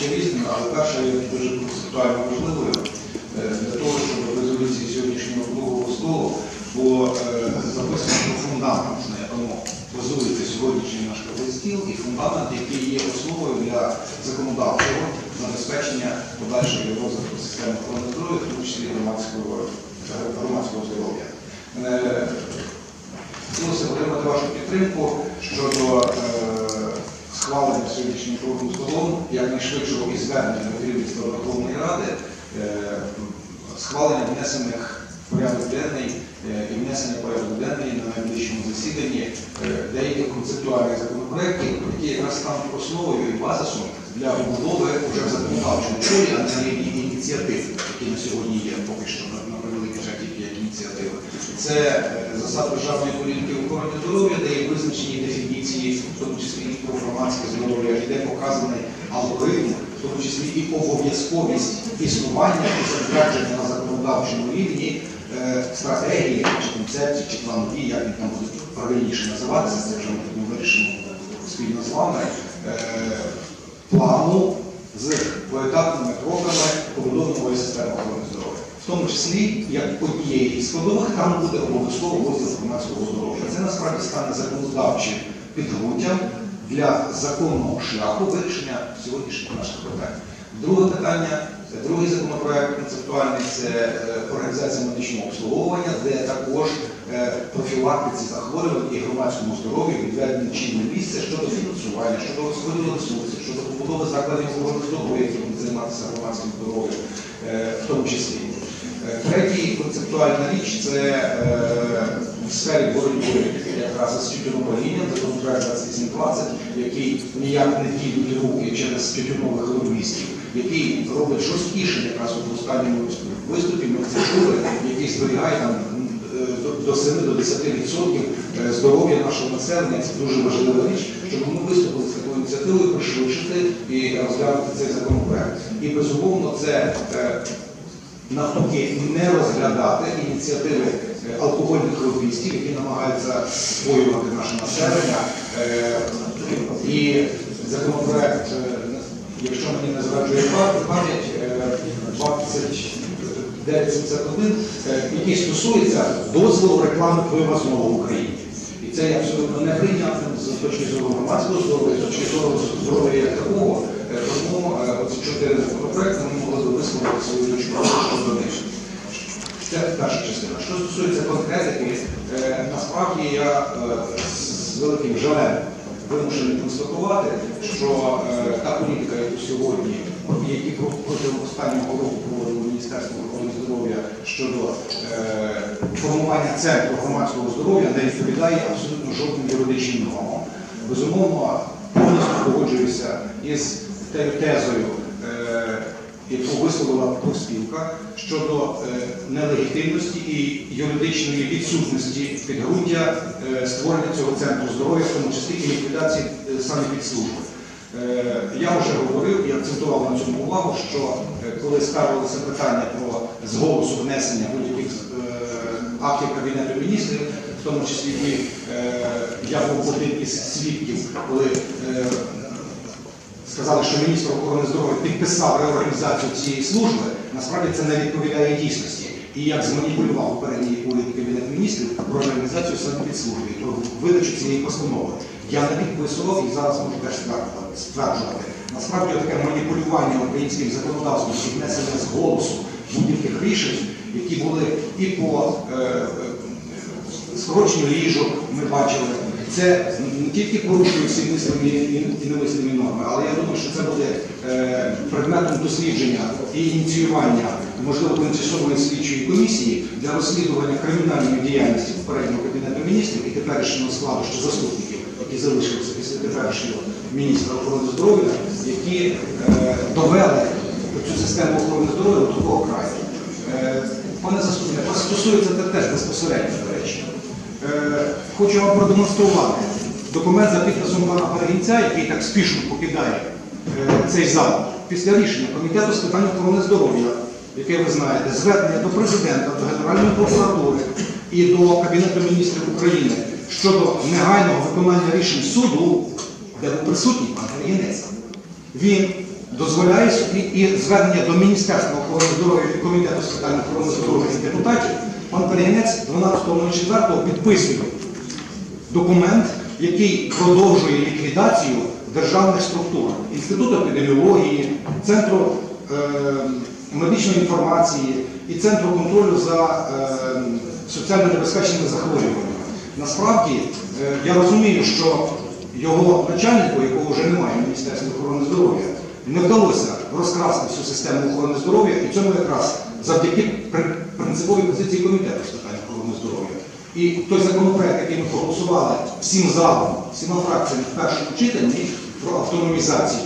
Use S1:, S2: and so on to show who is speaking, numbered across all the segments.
S1: ще різними, але перша є дуже концептуально важливою е, для того, щоб в резолюції сьогоднішнього круглого столу було е, записано фундамент, на якому базується сьогоднішній наш круглий стіл, і фундамент, який є основою для законодавчого забезпечення подальшого розвитку системи охорони здоров'я, в тому числі громадського, громадського здоров'я. Е, Хотілося отримати вашу підтримку щодо е, схвалення сьогоднішнім круглим столом якнайшвидшого і звернення керівництва Верховної Ради, е, схвалення внесених порядок денний е, і внесення порядок денний на найближчому засіданні е, деяких концептуальних законопроєктів, які якраз стануть основою і базисом для побудови вже в законодавчому полі, а не ініціатив, які на сьогодні є поки що на, на превеликий жаль тільки як ініціативи. Це е, засад державної політики в охороні здоров'я, де є визначені дефініції, в тому числі і про громадське здоров'я, і де показаний алгоритм, в тому числі і обов'язковість існування і затвердження на законодавчому рівні е, стратегії чи концепції, чи планові, як він там буде правильніше називатися, це вже ми вирішимо спільно з вами. е, Плану з поетапними кроками побудови нової системи охорони здоров'я. Тому числі, як однієї із складових, там буде обов'язково розділ громадського здоров'я. Це насправді стане законодавчим підґрунтям для законного шляху вирішення сьогоднішніх наших питань. Друге питання, другий законопроект концептуальний це е, організація медичного обслуговування, де також е, профілактиці захворювань і громадському здоров'ю відведено чинне місце щодо фінансування, щодо розподілу ресурсів, щодо побудови закладів охорони здоров'я, які будуть займатися громадським здоров'ям, е, в тому числі. Е, Третій концептуальна річ це е, в сфері боротьби якраз з тютюнопалінням, законопроект 2820, який ніяк не діє руки через тютюнових лобістів, який робить жорсткіше якраз от в останньому виступі ми це чули, який зберігає там е, до- до 7 до 10% е, здоров'я нашого населення. Це дуже важлива річ, щоб ми виступили з такою ініціативою, пришвидшити і розглянути цей законопроект. І безумовно це навпаки не розглядати ініціативи е, алкогольних лобістів, які намагаються споювати наше населення. Е, І законопроект, е, якщо мені не зраджує пам- пам'ять, е, 2971, е, який стосується дозволу реклами пива знову в Україні. І це є абсолютно неприйнятним з точки зору громадського здоров'я, з точки зору здоров'я такого. Е, Тому е, чотири законопроекти ми могли висловити свою точку щодо них. Це перша частина. Що стосується конкретики, е, насправді я е, з великим жалем вимушений констатувати, що е, та політика, яку сьогодні, які протягом останнього року проводило Міністерство охорони здоров'я щодо е, формування центру громадського здоров'я, не відповідає абсолютно жодним юридичним нормам. Безумовно, повністю погоджуюся із тезою. е, яку висловила профспілка щодо е, нелегітимності і юридичної відсутності підґрунтя е, створення цього центру здоров'я, в тому числі і ліквідації саме підслужби. Я вже говорив і акцентував на цьому увагу, що коли ставилося питання про з голосу внесення будь-яких актів Кабінету міністрів, в тому числі і я був один із свідків, коли сказали, що міністр охорони здоров'я підписав реорганізацію цієї служби, насправді це не відповідає дійсності. І як зманіпулював попередній уряд Кабінет міністрів про реорганізацію саме підслужби і про видачу цієї постанови. Я не підписував і зараз можу теж стверджувати. Насправді таке маніпулювання українським законодавством і внесення з голосу будь-яких рішень, які були і по е, е, скороченню ліжок ми бачили. Це не тільки порушує всі мислимі і немислимі норми, але я думаю, що це буде е, предметом дослідження і ініціювання, можливо, тимчасової слідчої комісії для розслідування кримінальної діяльності попереднього кабінету міністрів і теперішнього складу ще заступників, які залишилися після теперішнього міністра охорони здоров'я, які е, довели цю систему охорони здоров'я до такого краю. Е, Пане заступнике, вас стосується це теж безпосередньо, до речі. Хочу вам продемонструвати документ за підписом пана Перегінця, який так спішно покидає е, цей зал після рішення Комітету з питань охорони здоров'я, яке ви знаєте, звернення до президента, до Генеральної прокуратури і до Кабінету міністрів України щодо негайного виконання рішень суду, де був присутній пан Перегінець. Він
S2: дозволяє і звернення до Міністерства охорони здоров'я і Комітету з питань охорони здоров'я і депутатів, пан Перегінець 12.04 підписує документ, який продовжує ліквідацію державних структур Інституту епідеміології, Центру е, медичної інформації і Центру контролю за е, соціально небезпечними захворюваннями. Насправді е, я розумію, що його начальнику, якого вже немає в Міністерстві охорони здоров'я, не вдалося розкрасти всю систему охорони здоров'я, і цьому якраз завдяки при- принциповій позиції комітету з питань охорони здоров'я. І той законопроект, який ми проголосували всім залом, всіма фракціями в першому читанні про автономізацію,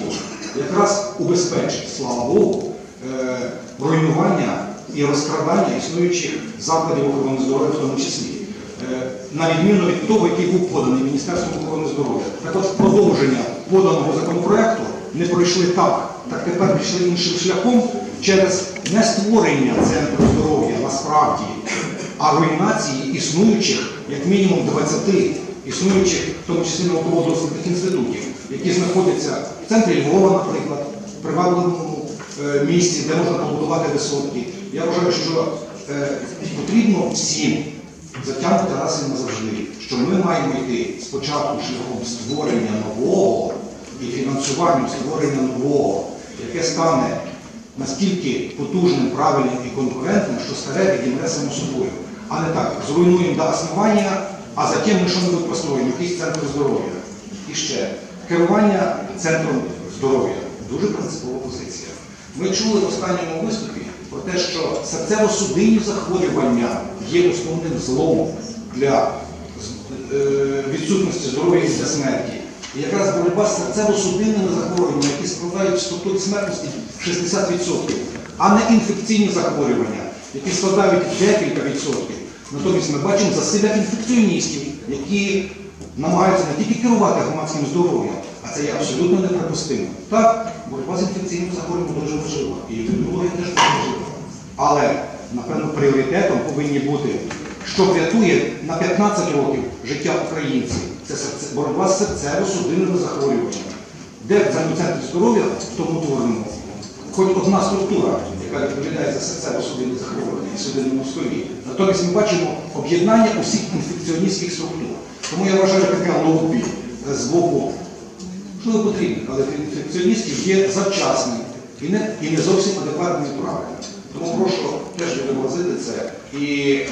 S2: якраз убезпечить, слава Богу, е, руйнування і розкрадання існуючих закладів охорони здоров'я в тому числі. Е, На відміну від того, який був поданий Міністерством охорони здоров'я. Так от продовження поданого законопроекту не пройшли так, так тепер пішли іншим шляхом через не створення центру здоров'я насправді, а руйнації існуючих, як мінімум 20 існуючих, в тому числі науково-дослідних інститутів, які знаходяться в центрі Львова, наприклад, в привабливому е, місці, де можна побудувати висотки. Я вважаю, що е, потрібно всім затягнути раз і назавжди, що ми маємо йти спочатку шляхом створення нового і фінансуванням створення нового, яке стане настільки потужним, правильним і конкурентним, що старе відімре само собою. А не так, зруйнуємо до основання, а затім ми що-небудь построїмо, якийсь центр здоров'я. І ще керування центром здоров'я дуже принципова позиція. Ми чули в останньому виступі про те, що серцево-судинні захворювання є основним злом для е, відсутності здоров'я і для смерті. І якраз боротьба з серцево-судинними захворюваннями, які складають структурі смертності 60%, а не інфекційні захворювання, які складають декілька відсотків. Натомість ми бачимо засилля інфекціоністів, які намагаються не тільки керувати громадським здоров'ям, а це є абсолютно неприпустимо. Так, боротьба з інфекційними захворюваннями дуже важлива, і епідеміологія теж дуже важлива. Але, напевно, пріоритетом повинні бути, що врятує на 15 років життя українців. Це серце- боротьба з серцево-судинними захворюваннями. Де в цьому здоров'я в тому творимо? Хоч одна структура, яка відповідає за серцево-судинні захворювання і судинно-мозкові. Натомість ми бачимо об'єднання усіх інфекціоністських структур. Тому я вважаю, таке лобі е, з боку що не потрібно, але для інфекціоністів є завчасним і не, і не зовсім адекватним і. Тому прошу теж відобразити це і е,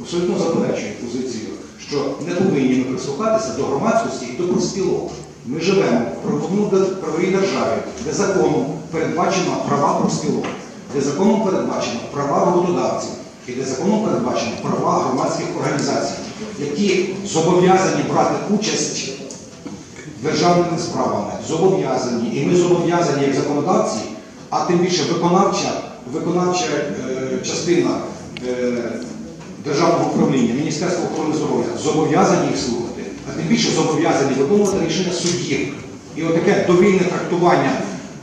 S2: абсолютно заперечую позицію, що не повинні ми прислухатися до громадськості і до профспілок. Ми живемо в правовій державі, де законом передбачено права профспілок, де законом передбачено права роботодавців і де законом передбачено права громадських організацій, які зобов'язані брати участь державними справами зобов'язані, і ми зобов'язані як законодавці, а тим більше виконавча, виконавча е, частина е, державного управління, Міністерства охорони здоров'я зобов'язані їх слухати, а тим більше зобов'язані виконувати рішення суддів. І отаке довільне трактування,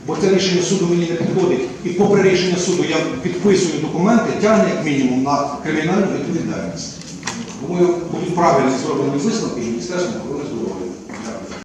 S2: бо це рішення суду мені не підходить, і попри рішення суду я підписую документи, тягне як мінімум на кримінальну відповідальність. Думаю, будуть правильні зроблені висновки Міністерства охорони здоров'я.